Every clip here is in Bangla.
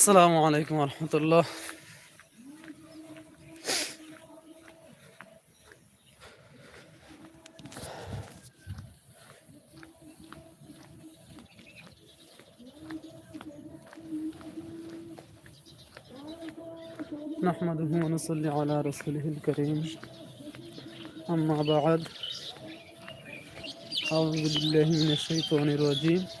السلام عليكم ورحمة الله. نحمده ونصلي على رسوله الكريم. أما بعد أعوذ بالله من الشيطان الرجيم.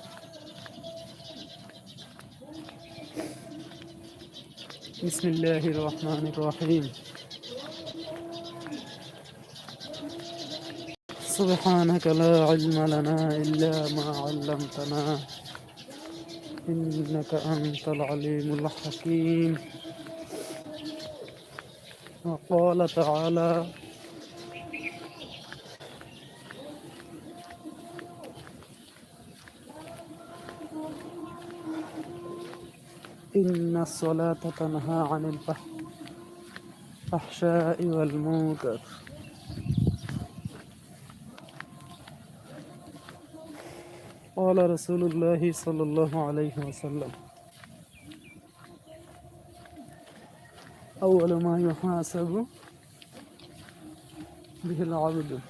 بسم الله الرحمن الرحيم. سبحانك لا علم لنا إلا ما علمتنا. إنك أنت العليم الحكيم. وقال تعالى إن الصلاة تنهى عن الفحشاء والمنكر. قال رسول الله صلى الله عليه وسلم أول ما يحاسب به العبد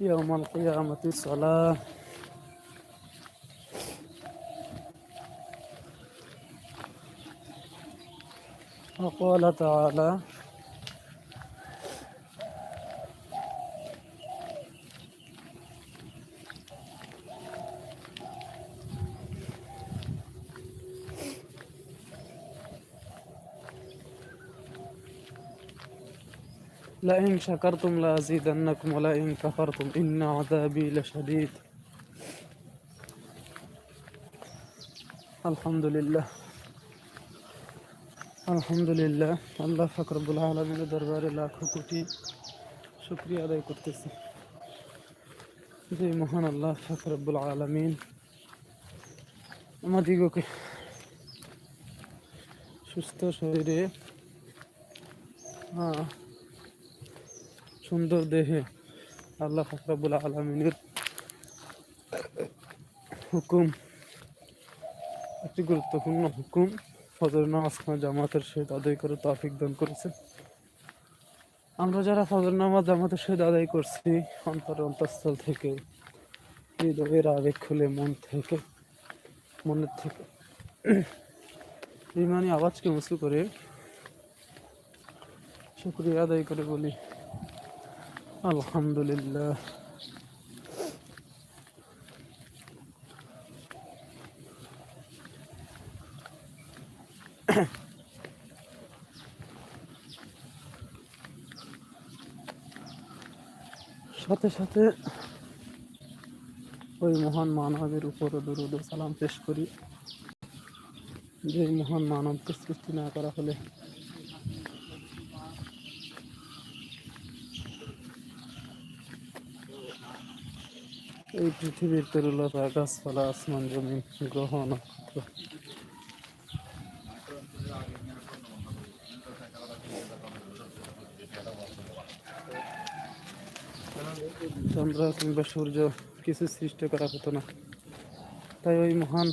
يوم القيامة الصلاة. وقال تعالى لئن شكرتم لأزيدنكم ولئن كفرتم إن عذابي لشديد. الحمد لله. আলহামদুলিল্লাহ, আল্লাহ ফকরবুল আলমিনের দরবারে লাখো কোটি শুক্রিয়া আদায় করতেছি। যে মহান আল্লাহ ফকরবুল আলমিন আমাদিগকে সুস্থ শরীরে সুন্দর দেহে আল্লাহ ফকরবুল আলমিনের হুকুম একটি গুরুত্বপূর্ণ হুকুম ফজর নামাজ জামাতের সহিত আদায় করে তাফিক দান করেছে আমরা যারা ফজর নামাজ, জামাতের সহিত আদায় করছি, অন্তর অন্তঃস্থল থেকে, হৃদয়ের আবেগ খুলে, মন থেকে, মনের থেকে, ইমানি আওয়াজকে উঁচু করে শুক্রিয়া আদায় করে বলি, আলহামদুলিল্লাহ। সাথে সাথে ওই মহান মানবের উপর দুরুদ সালাম পেশ করি। যে মহান মানবকে সৃষ্টি না করা হলে এই পৃথিবীর তরুলতা গাছপালা আসমান, জমিন, গ্রহ, নক্ষত্র চন্দ্র কিংবা সূর্য কিছু সৃষ্টি করা হতো না। তাই ওই মহান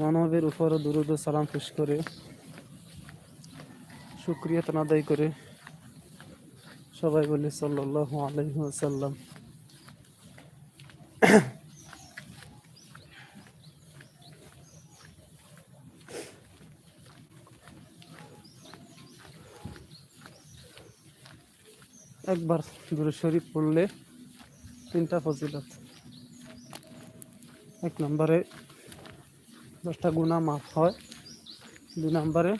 মানবের উপর দুরুদ সালাম পেশ করে সুক্রিয়া তানাদাই করে সবাই বলে সাল্লাহ আলহিহাসাল্লাম একবার দূরে শরীফ পড়লে তিনটা ফজিলত। এক নম্বরে দশটা গুণা মাফ হয়, দুই নম্বরে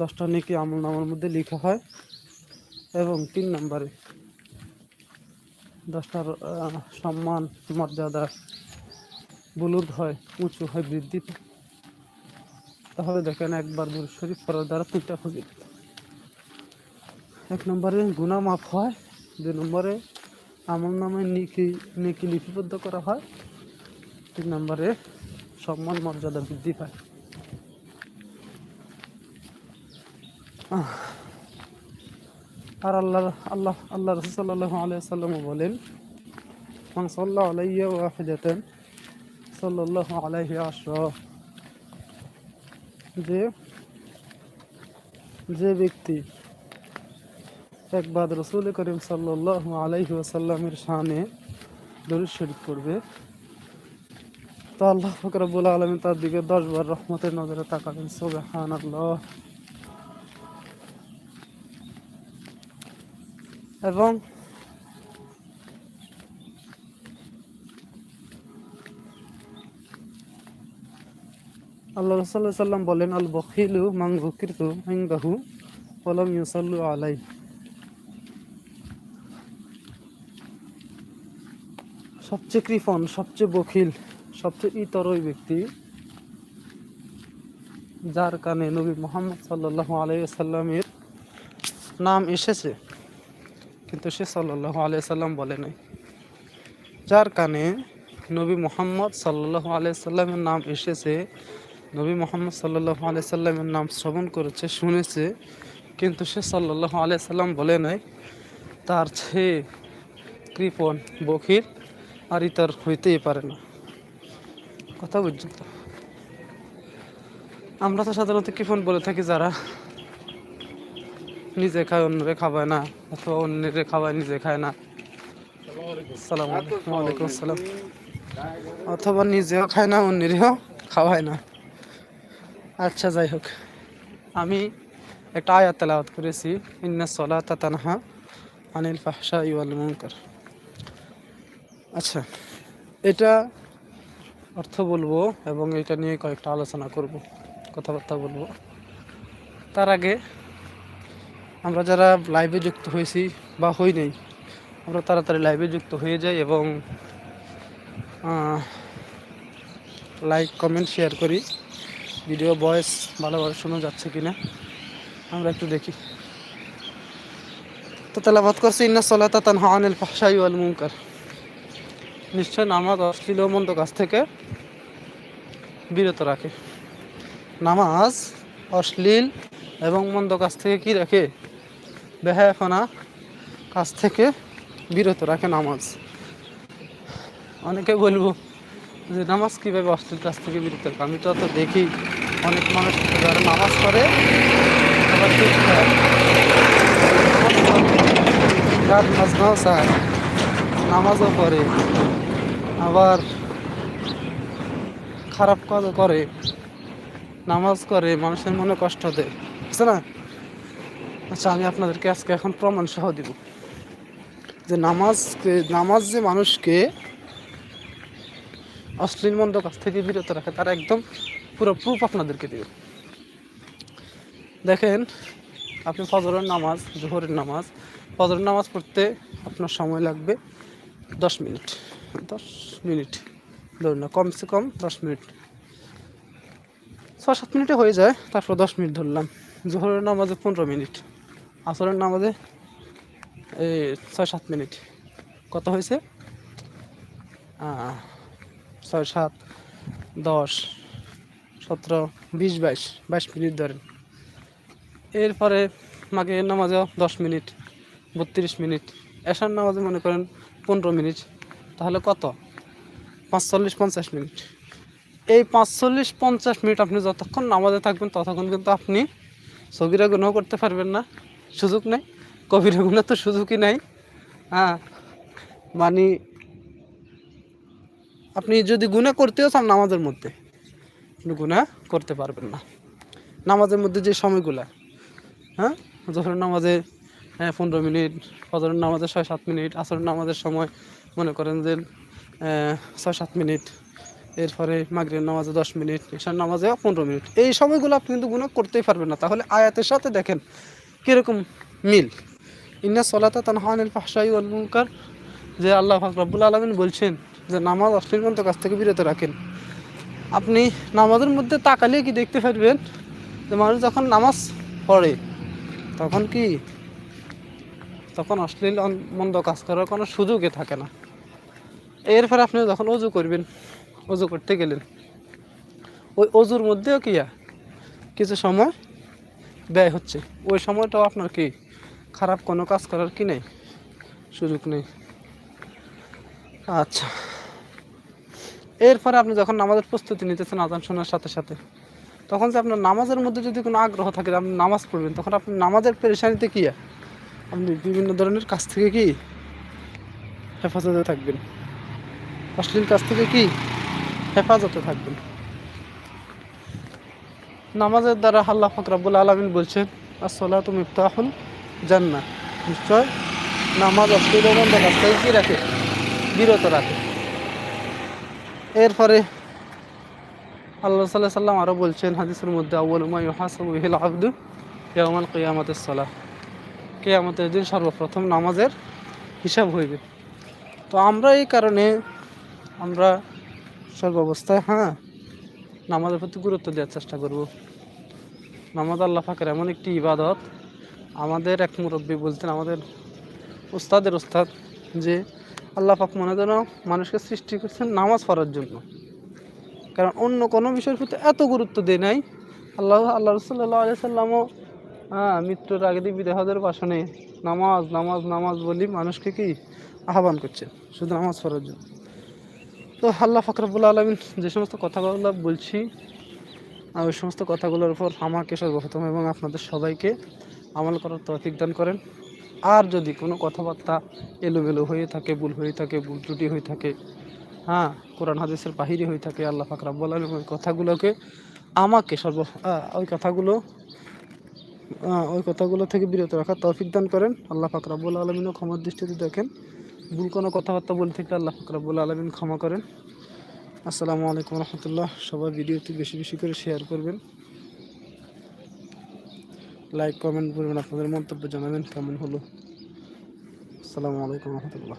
দশটা নেকি আমল নামার মধ্যে লেখা হয় এবং তিন নম্বরে দশটার সম্মান, মর্যাদা বুলুদ হয়, উঁচু হয়, বৃদ্ধি তাহলে দেখেন একবার দূর শরীফ পড়ার দ্বারা তিনটা ফজিলত। এক নম্বরে গুণা মাফ হয়, দুই নম্বরে আমল নামে নিকি, নেকি লিপিবদ্ধ করা হয়, তিন নম্বরে সম্মান মর্যাদা বৃদ্ধি পায়। আর আল্লাহ আল্লাহ আল্লাহ রসুল্লাহ আলিয়া সাল্লামও বলেন, মান সাল্লা আলাইয়া ওয়াহিদাতান সাল্লাল্লাহু আলাইহি আশরা যে যে ব্যক্তি একবার রসুল করিম সাল্লাল্লাহু আলাইহি ওয়াসাল্লামের শানে দরুদ শরীফ পড়বে। তো আল্লাহ ফকরাবুল আলমী তার দিকে দশ বার রহমতের নজরে তাকাবেন সোবাহান আল্লাহ এবং আল্লাহ রসাল্লাহ সাল্লাম বলেন আল বখিলু মাং বুকিরতু ইংদাহু ওলাম ইউসাল্লু আলাই সবচেয়ে কৃপণ সবচেয়ে বখিল, সবচেয়ে ইতর ব্যক্তি, যার কানে নবী মোহাম্মদ সাল্লাহ আলাইসাল্লামের নাম এসেছে, কিন্তু সে সাল্লাহ আলাইসাল্লাম বলে নাই। যার কানে নবী মোহাম্মদ সাল্লাহ আলাইসাল্লামের নাম এসেছে, নবী মোহাম্মদ সাল্লাহ আলাইসাল্লামের নাম শ্রবণ করেছে, শুনেছে, কিন্তু সে সাল্লাহ আলাইসাল্লাম বলে নাই। তার চেয়ে কৃপণ বখির আর ইতার হইতেই পারে না। কথা বুঝছেন তো? আমরা তো সাধারণত কৃপণ বলে থাকি? যারা নিজে খায় অন্যরে খাওয়ায় না অথবা অন্যরে খাওয়ায় নিজে খায় না। সালাম আলাইকুম। আসসালাম। অথবা নিজেও খায় না অন্যেরও খাওয়ায় না। আচ্ছা যাই হোক। আমি একটা আয়াত তেলাওয়াত করেছি ইন্না সলাতা তানহা আনিল ফাহশা ইওয়াল মুনকার। আচ্ছা। এটা অর্থ বলব এবং এটা নিয়ে কয়েকটা আলোচনা করব, কথাবার্তা বলব। তার আগে আমরা যারা লাইভে যুক্ত হয়েছি বা হই নাই, আমরা তাড়াতাড়ি লাইভে যুক্ত হয়ে যাই এবং লাইক কমেন্ট শেয়ার করি। ভিডিও ভয়েস ভালোভাবে শোনা যাচ্ছে কিনা আমরা একটু দেখি। তো তেলাবাদ করছে, ইন্না সলাতা তানহা আনিল ফাহশাই ওয়াল মুনকার। নিশ্চয় নামাজ অশ্লীল মন্দ কাজ থেকে বিরত রাখে। নামাজ অশ্লীল এবং মন্দ কাজ থেকে কি রাখে? বেহায়াফানা কাজ থেকে বিরত রাখে নামাজ। অনেকে বলব যে, নামাজ কীভাবে অশ্লীল কাজ থেকে বিরত রাখে? আমি তো অত দেখি। অনেক মানুষ যারা নামাজ করে আবার ঠিক চায়। নামাজও পড়ে, আবার খারাপ কাজ করে, নামাজ করে, মানুষের মনে কষ্ট দেয়, বুঝছে না? আচ্ছা আমি আপনাদেরকে আজকে এখন প্রমাণ সহ দিব যে নামাজকে, নামাজ যে মানুষকে অশ্লীল মন্দ কাছ থেকে বিরত রাখে, তার একদম পুরো প্রুফ আপনাদেরকে দিব। দেখেন, আপনি ফজরের নামাজ, জোহরের নামাজ, ফজরের নামাজ পড়তে আপনার সময় লাগবে। দশ মিনিট। দশ মিনিট। ধরুন না, কমসে কম দশ মিনিট। ছ সাত মিনিটে হয়ে যায়, তারপর দশ মিনিট ধরলাম। জোহরের নামাজে পনেরো মিনিট, আসরের নামাজে এই ছয় সাত মিনিট। কত হয়েছে? ছয় সাত, দশ, সতেরো, বিশ, বাইশ। বাইশ মিনিট ধরেন। এরপরে মাকে নামাজেও দশ মিনিট, বত্রিশ মিনিট। এশার নামাজে মনে করেন পনেরো মিনিট, তাহলে কত? পাঁচচল্লিশ পঞ্চাশ মিনিট। এই পাঁচচল্লিশ পঞ্চাশ মিনিট আপনি যতক্ষণ নামাজে থাকবেন, ততক্ষণ কিন্তু আপনি সগিরা গুণও করতে পারবেন না। সুযোগ নেই। কবিরা গুণের তো সুযোগই নেই। হ্যাঁ। মানে আপনি যদি গুণা করতেও চান নামাজের মধ্যে, আপনি গুণা করতে পারবেন না। নামাজের মধ্যে যে সময়গুলা হ্যাঁ? যখন নামাজে হ্যাঁ পনেরো মিনিট, ফজরের নামাজে ছয় সাত মিনিট, আসরের নামাজের সময় মনে করেন যে ছয় সাত মিনিট, এরপরে মাগরের নামাজে দশ মিনিট, ঈশার নামাজে পনেরো মিনিট। এই সময়গুলো আপনি কিন্তু গুণ করতেই পারবেন না। তাহলে আয়াতের সাথে দেখেন কীরকম মিল। ইন্না সলাতা তানহানিল ফাহসাই ওয়াল মুনকার, যে আল্লাহ রাব্বুল আলমিন বলছেন যে, নামাজ অশ্লীলমন্ত কাছ থেকে বিরত রাখেন। আপনি নামাজের মধ্যে তাকালে কি দেখতে পারবেন? যে মানুষ যখন নামাজ পড়ে, তখন কি তখন অশ্লীল মন্দ কাজ করার কোনো সুযোগই থাকে না। এরপরে আপনি যখন অজু করবেন, অজু করতে গেলেন, ওই অজুর মধ্যেও কি কিছু সময় ব্যয় হচ্ছে। ওই সময়টাও আপনার কি খারাপ কোনো কাজ করার কি নেই? সুযোগ নেই। আচ্ছা। এরপরে আপনি যখন নামাজের প্রস্তুতি নিতেছেন আজান শোনার সাথে সাথে, তখন যে আপনার নামাজের মধ্যে যদি কোনো আগ্রহ থাকে আপনি নামাজ পড়বেন, তখন আপনি নামাজের পেরেশানিতে কি আপনি বিভিন্ন ধরনের কাজ থেকে কি হেফাজতে থাকবেন? অশ্লীল কাজ থেকে কি হেফাজতে থাকবেন? নামাজের দ্বারা আল্লাহ ফকরাবুল আলমিন বলছেন আসলা তুমি ইফতাহুল জান্না নিশ্চয় নামাজ অশ্লীল বন্ধ কাজ থেকে কি রাখে? বিরত রাখে। এরপরে আল্লাহ সাল্লাহ সাল্লাম আরও বলছেন, হাদিসের মধ্যে আউ্লুমা ইহাসাবু হিল আব্দু ইয়ামাল কিয়ামতের সালাহ। কেয়ামতের দিন সর্বপ্রথম নামাজের হিসাব হইবে। তো আমরা এই কারণে আমরা সর্বাবস্থায় হ্যাঁ নামাজের প্রতি গুরুত্ব দেওয়ার চেষ্টা করব। নামাজ আল্লাহ ফাঁকের এমন একটি ইবাদত, আমাদের এক মুরব্বী বলতেন, আমাদের ওস্তাদের ওস্তাদ যে আল্লাহ পাক মনে যেন মানুষকে সৃষ্টি করছেন নামাজ পড়ার জন্য। কারণ অন্য কোনো বিষয়ের প্রতি এত গুরুত্ব দেয় নাই। আল্লাহ আল্লাহ রসুল্লাহ আলি সাল্লামও হ্যাঁ মৃত্যুর আগে দিয়ে বিদেহদের হজের বাসনে নামাজ নামাজ নামাজ বলি মানুষকে কি আহ্বান করছে, শুধু নামাজ পড়ার জন্য। তো আল্লাহ ফকরাবুল্লা আলমিন যে সমস্ত কথাগুলো বলছি ওই সমস্ত কথাগুলোর উপর আমাকে সর্বপ্রথম এবং আপনাদের সবাইকে আমল করার তৌফিক দান করেন। আর যদি কোনো কথাবার্তা এলোমেলো হয়ে থাকে, ভুল হয়ে থাকে, ভুল ত্রুটি হয়ে থাকে হ্যাঁ কোরআন হাদিসের বাহিরে হয়ে থাকে, আল্লাহ ফাকরাবুল আলম ওই কথাগুলোকে আমাকে সর্ব ওই কথাগুলো ওই কথাগুলো থেকে বিরত রাখার তৌফিক দান করেন। আল্লাহ ফাকরাবুল আলমিনও ক্ষমার দৃষ্টিতে দেখেন। ভুল কোনো কথাবার্তা বলে থেকে আল্লাহ ফাকরাবুল আলমিন ক্ষমা করেন। আসসালামু আলাইকুম রহমতুল্লাহ। সবাই ভিডিওটি বেশি বেশি করে শেয়ার করবেন। লাইক কমেন্ট করবেন আপনাদের মন্তব্য জানাবেন কেমন হলো? আসসালামু আলাইকুম রহমতুল্লাহ।